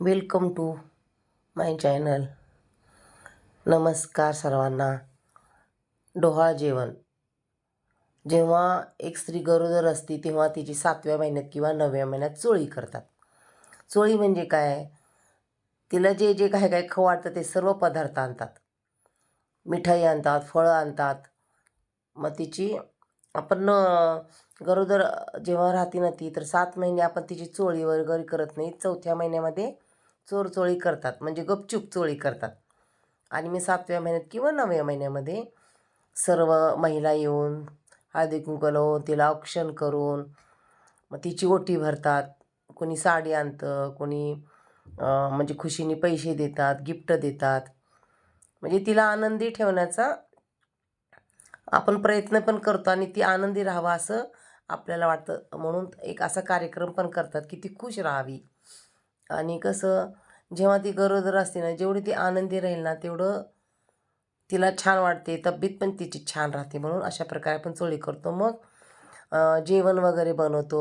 Welcome to my channel. नमस्कार सर्वांना. डोहाळ जेवण. जेव्हा एक स्त्री गरोदर असते तेव्हा तिची सातव्या महिन्यात किंवा नवव्या महिन्यात चोळी करतात. चोळी म्हणजे काय? तिला जे जे काय काय खाऊ वाटतं ते सर्व पदार्थ आणतात. मिठाई आणतात फळं आणतात. मग तिची आपण गरोदर जेव्हा राहते ना ती तर सात महिने आपण तिची चोळी वगैरे करत नाही. चौथ्या महिन्यामध्ये चोर चोळी करतात. म्हणजे गपचूप चोळी करतात. आणि मी सातव्या महिन्यात किंवा नवव्या महिन्यामध्ये सर्व महिला येऊन हळदी कुंकू लावून तिला औक्षण करून मग तिची ओटी भरतात. कोणी साडी आणतं कोणी म्हणजे खुशीने पैसे देतात गिफ्ट देतात. म्हणजे तिला आनंदी ठेवण्याचा आपण प्रयत्न पण करतो आणि ती आनंदी राहावा असं आपल्याला वाटतं. म्हणून एक असा कार्यक्रम पण करतात की ती खुश राहावी. आणि कसं जेव्हा ती गरोदर असते ना जेवढी ती आनंदी राहील ना तेवढं तिला छान वाटते तब्येत पण तिची छान राहते. म्हणून अशा प्रकारे आपण चोळी करतो. मग जेवण वगैरे बनवतो.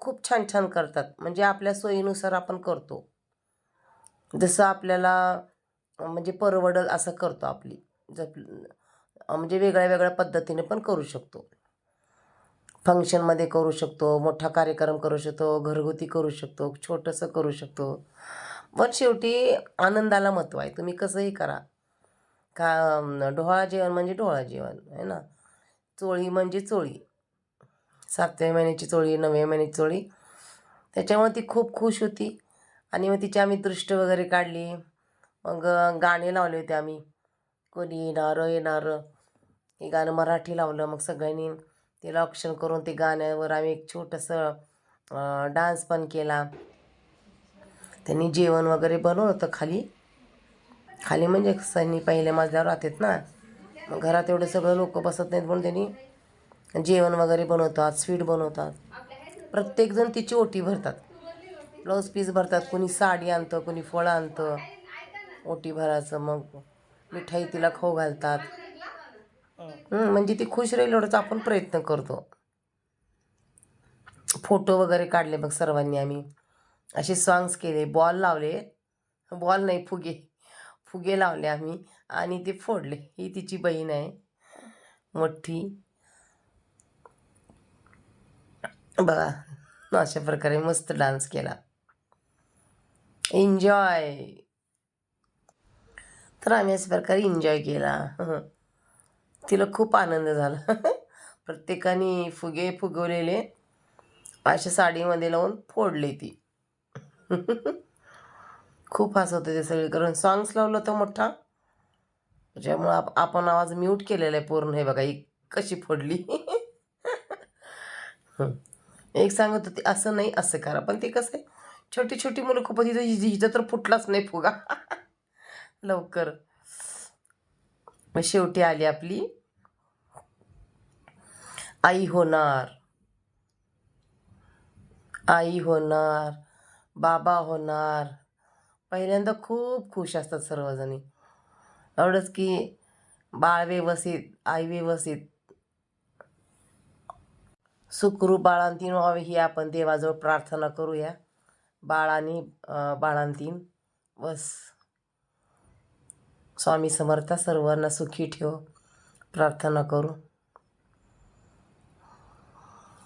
खूप छान छान करतात. म्हणजे आपल्या सोयीनुसार आपण करतो. जसं आपल्याला म्हणजे परवडल असं करतो आपली. जप म्हणजे वेगळ्या वेगळ्या पद्धतीने पण करू शकतो. फंक्शनमध्ये करू शकतो मोठा कार्यक्रम करू शकतो घरगुती करू शकतो छोटंसं करू शकतो. पण शेवटी आनंदाला महत्त्व आहे. तुम्ही कसंही करा. का डोहाळा जेवण म्हणजे डोहाळा जेवण आहे ना? चोळी म्हणजे चोळी. सातव्या महिन्याची चोळी नवव्या महिन्याची चोळी. त्याच्यामुळे ती खूप खुश होती. आणि मग तिची आम्ही दृष्ट वगैरे काढली. मग गाणे लावले होते आम्ही. कोणी येणार येणार. हे गाणं मराठी लावलं मग सगळ्यांनी. तिला ऑप्शन करून ते गाण्यावर आम्ही एक छोटंसं डान्स पण केला. त्यांनी जेवण वगैरे बनवलं होतं खाली. खाली म्हणजे सनी पहिल्या मजल्यावर राहतात ना. मग घरात एवढे सगळे लोक बसत नाहीत म्हणून त्यांनी जेवण वगैरे बनवतात स्वीट बनवतात. प्रत्येकजण तिची ओटी भरतात. ब्लाऊज पीस भरतात. कोणी साडी आणतं कोणी फळं आणतं. ओटी भरायचं मग. मिठाई तिला खाऊ घालतात. हं, म्हणजे ती खुश राहील एवढंच आपण प्रयत्न करतो. फोटो वगैरे काढले मग सर्वांनी आम्ही. असे सॉंग्स केले बॉल लावले. बॉल नाही फुगे. फुगे लावले आम्ही आणि ते फोडले. ही तिची बहीण आहे. मोठी. बघा अशा प्रकारे मस्त डान्स केला. एन्जॉय तर आम्ही अशा प्रकारे एन्जॉय केला. तिला खूप आनंद झाला. प्रत्येकाने फुगे फुगवलेले अशा साडीमध्ये लावून फोडले ती. खूप हसत होते सगळे कारण सॉंग्स लावलं होतं मोठा. त्याच्यामुळं आप आपण आवाज म्यूट केलेला आहे पूर्ण. हे बघा ही कशी फोडली. एक सांगत होती असं नाही असं करा. पण ते कसं आहे छोटी छोटी मुलं खूप हिचं हिचं तर फुटलाच नाही फुगा. लवकर. मग शेवटी आली आपली. आई होणार. आई होणार. बाबा होणार. पहिल्यांदा खूप खुश असतात सर्वजणी. एवढंच की बाळ व्यवस्थित आई व्यवस्थित. सुखरूप बाळांतीन व्हावे ही आपण देवाजवळ प्रार्थना करूया. बाळानी बाळांतीन. बस. स्वामी समर्थ सर्वांना सुखी ठेव. प्रार्थना करू.